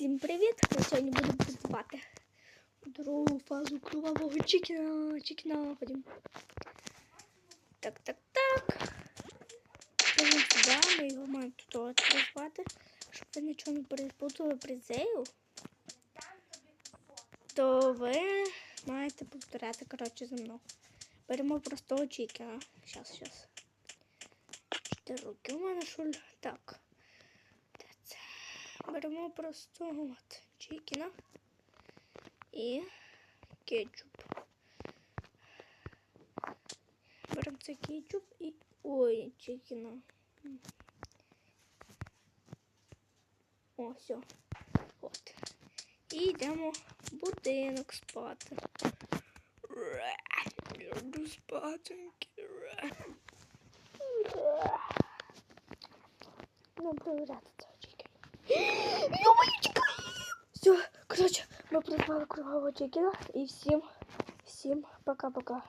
Всім привіт! Ми сьогодні будемо працювати другу фазу кровавого чікіна. Чікіна ходім. Так, так, так. Ходимо сюди, ми його маємо тут розвивати. Щоб ви нічого не перепутали призею, то ви маєте повторяти, коротше, за мною. Беремо простого чікіна. Щас, щас. Чотири руки у мене шуль. Так. Беремо просто от, чікіна і кетчуп. Беремо цей кетчуп і. Ой, чікіна. О, все. От. І йдемо в будинок спати. Я. Ре. Ре. Ну, проверяти цього чекіна. Йо-моє, чекай! Все, коротше, ми призвали кругового чекіна і всім, всім пока-пока.